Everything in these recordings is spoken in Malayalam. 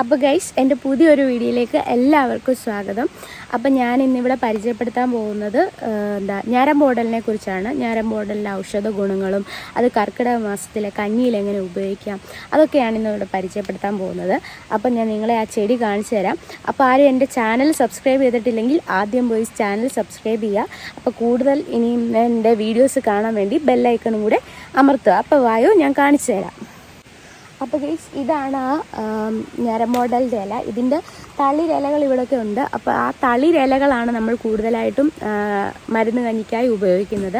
അപ്പോൾ ഗൈസ് എന്റെ പുതിയൊരു വീഡിയോയിലേക്ക് എല്ലാവർക്കും സ്വാഗതം. അപ്പോൾ ഞാൻ ഇന്നിവിടെ പരിചയപ്പെടുത്താൻ പോകുന്നത് എന്താ ഞാരം മോഡലിനെ കുറിച്ചാണ്. ഞാരം മോഡലിന്റെ ഔഷധ ഗുണങ്ങളും അത് കർക്കിടക മാസത്തിലെ കഞ്ഞിയിൽ എങ്ങനെ ഉപയോഗിക്കാം അതൊക്കെയാണ് ഇന്നിവിടെ പരിചയപ്പെടുത്താൻ പോകുന്നത്. അപ്പോൾ ഞാൻ നിങ്ങളെ ആ ചെടി കാണിച്ചു തരാം. അപ്പോൾ ആരും എന്റെ ചാനൽ സബ്സ്ക്രൈബ് ചെയ്തിട്ടില്ലെങ്കിൽ ആദ്യം പോയി ചാനൽ സബ്സ്ക്രൈബ് ചെയ്യുക. അപ്പോൾ കൂടുതൽ ഇനിയും എന്റെ വീഡിയോസ് കാണാൻ വേണ്ടി ബെല്ലൈക്കണും കൂടെ അമർത്തുക. അപ്പോൾ വായോ ഞാൻ കാണിച്ചു തരാം. അപ്പോൾ ഗൈസ് ഇതാണ് ആ ഞരമോഡലിന്റെ ഇല ഇതിന്റെ തളിരിലകൾ ഇവിടെയൊക്കെ ഉണ്ട് അപ്പോൾ ആ തളിരിലകളാണ് നമ്മൾ കൂടുതലായിട്ടും മരുന്ന് കഞ്ഞിക്കായി ഉപയോഗിക്കുന്നത്.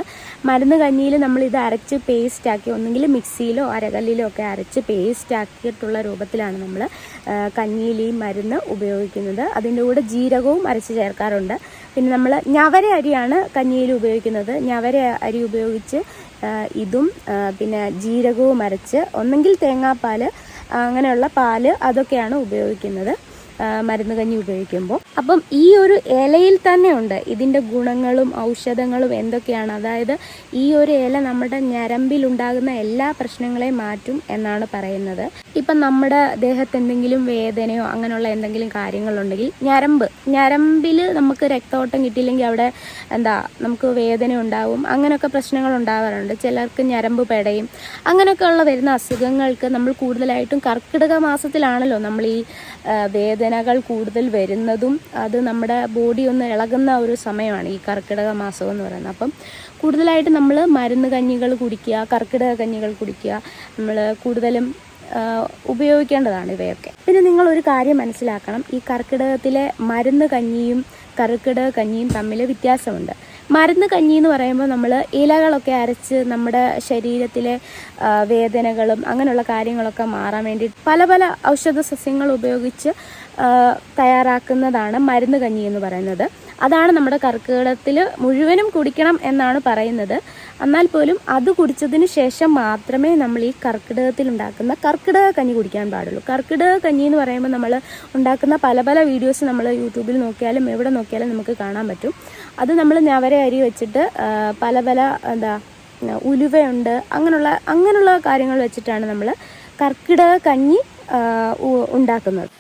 മരുന്ന് കഞ്ഞിയിൽ നമ്മൾ ഇത് അരച്ച് പേസ്റ്റാക്കി ഒന്നെങ്കിൽ മിക്സിയിലോ അരകല്ലിലോ ഒക്കെ അരച്ച് പേസ്റ്റാക്കിയിട്ടുള്ള രൂപത്തിലാണ് നമ്മൾ കഞ്ഞിയിൽ ഈ മരുന്ന് ഉപയോഗിക്കുന്നത്. അതിന്റെ കൂടെ ജീരകവും അരച്ച് ചേർക്കാറുണ്ട്. പിന്നെ നമ്മൾ ഞവര അരിയാണ് കഞ്ഞിയിൽ ഉപയോഗിക്കുന്നത്. ഞവര അരി ഉപയോഗിച്ച് ഇതും പിന്നെ ജീരകവും അരച്ച് ഒന്നെങ്കിൽ തേങ്ങാപ്പാൽ അങ്ങനെയുള്ള പാൽ അതൊക്കെയാണ് ഉപയോഗിക്കുന്നത്. മരുന്ന് കഞ്ഞി ഉപയോഗിക്കുമ്പോൾ. അപ്പം ഈ ഒരു ഇലയിൽ തന്നെ ഉണ്ട് ഇതിന്റെ ഗുണങ്ങളും ഔഷധങ്ങളും എന്തൊക്കെയാണ്? അതായത് ഈ ഒരു ഇല നമ്മുടെ ഞരമ്പിലുണ്ടാകുന്ന എല്ലാ പ്രശ്നങ്ങളെയും മാറ്റും എന്നാണ് പറയുന്നത്. ഇപ്പം നമ്മുടെ ദേഹത്ത് എന്തെങ്കിലും വേദനയോ അങ്ങനെയുള്ള എന്തെങ്കിലും കാര്യങ്ങളുണ്ടെങ്കിൽ ഞരമ്പ് ഞരമ്പിൽ നമുക്ക് രക്തോട്ടം കിട്ടിയില്ലെങ്കിൽ അവിടെ എന്താ നമുക്ക് വേദന ഉണ്ടാവും അങ്ങനെയൊക്കെ പ്രശ്നങ്ങൾ ഉണ്ടാവാറുണ്ട്. ചിലർക്ക് ഞരമ്പ് പെടയും അങ്ങനെയൊക്കെ ഉള്ള വരുന്ന അസുഖങ്ങൾക്ക് നമ്മൾ കൂടുതലായിട്ടും കർക്കിടക മാസത്തിലാണല്ലോ നമ്മൾ ഈ ആ, വേദനകൾ കൂടുതൽ വരുന്നതും അത് നമ്മുടെ ബോഡി ഒന്ന് ഇളകുന്ന ഒരു സമയമാണ് ഈ കർക്കിടക മാസം എന്ന് പറയുന്നത്. അപ്പം കൂടുതലായിട്ട് നമ്മൾ മരുന്ന് കഞ്ഞികൾ കുടിക്കുക കർക്കിടക കഞ്ഞികൾ കുടിക്കുക നമ്മൾ കൂടുതലും ഉപയോഗിക്കേണ്ടതാണ് ഇവയൊക്കെ. പിന്നെ നിങ്ങൾ ഒരു കാര്യം മനസ്സിലാക്കണം. ഈ കർക്കിടകത്തിലെ മരുന്ന് കഞ്ഞിയും കർക്കിടക കഞ്ഞിയും തമ്മിൽ വ്യത്യാസമുണ്ട്. മരുന്ന് കഞ്ഞി എന്ന് പറയുമ്പോൾ നമ്മൾ ഇലകളൊക്കെ അരച്ച് നമ്മുടെ ശരീരത്തിലെ വേദനകളും അങ്ങനെയുള്ള കാര്യങ്ങളൊക്കെ മാറാൻ വേണ്ടി പല പല ഔഷധ സസ്യങ്ങൾ ഉപയോഗിച്ച് തയ്യാറാക്കുന്നതാണ് മരുന്ന് കഞ്ഞി എന്ന് പറയുന്നത്. അതാണ് നമ്മുടെ കർക്കിടകത്തിൽ മുഴുവനും കുടിക്കണം എന്നാണ് പറയുന്നത്. എന്നാൽ പോലും അത് കുടിച്ചതിന് ശേഷം മാത്രമേ നമ്മൾ ഈ കർക്കിടകത്തിൽ ഉണ്ടാക്കുന്ന കർക്കിടക കഞ്ഞി കുടിക്കാൻ പാടുള്ളൂ. കർക്കിടക കഞ്ഞി എന്ന് പറയുമ്പോൾ നമ്മൾ ഉണ്ടാക്കുന്ന പല പല വീഡിയോസ് നമ്മൾ യൂട്യൂബിൽ നോക്കിയാലും എവിടെ നോക്കിയാലും നമുക്ക് കാണാൻ പറ്റും. അത് നമ്മൾ ഞവര അരി വെച്ചിട്ട് പല പല എന്താ ഉലുവയുണ്ട് അങ്ങനെയുള്ള അങ്ങനെയുള്ള കാര്യങ്ങൾ വെച്ചിട്ടാണ് നമ്മൾ കർക്കിടക കഞ്ഞി ഉണ്ടാക്കുന്നത്.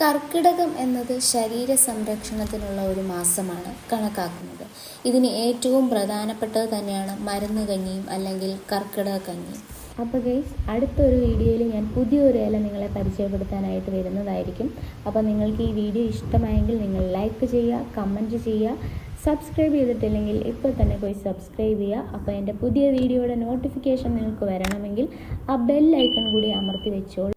കർക്കിടകം എന്നത് ശരീര സംരക്ഷണത്തിനുള്ള ഒരു മാസമാണ് കണക്കാക്കുന്നത്. ഇതിന് ഏറ്റവും പ്രധാനപ്പെട്ടത് തന്നെയാണ് മരുന്ന് കഞ്ഞിയും അല്ലെങ്കിൽ കർക്കിടക കഞ്ഞിയും. അപ്പോൾ ഗൈസ് അടുത്തൊരു വീഡിയോയിൽ ഞാൻ പുതിയൊരു ഇല നിങ്ങളെ പരിചയപ്പെടുത്താനായിട്ട് വരുന്നതായിരിക്കും. അപ്പോൾ നിങ്ങൾക്ക് ഈ വീഡിയോ ഇഷ്ടമായെങ്കിൽ നിങ്ങൾ ലൈക്ക് ചെയ്യുക കമന്റ് ചെയ്യുക സബ്സ്ക്രൈബ് ചെയ്തിട്ടില്ലെങ്കിൽ ഇപ്പോൾ തന്നെ പോയി സബ്സ്ക്രൈബ് ചെയ്യുക. അപ്പോൾ എന്റെ പുതിയ വീഡിയോയുടെ നോട്ടിഫിക്കേഷൻ നിങ്ങൾക്ക് വരണമെങ്കിൽ ആ ബെല്ലൈക്കൺ കൂടി അമർത്തി വെച്ചോളൂ.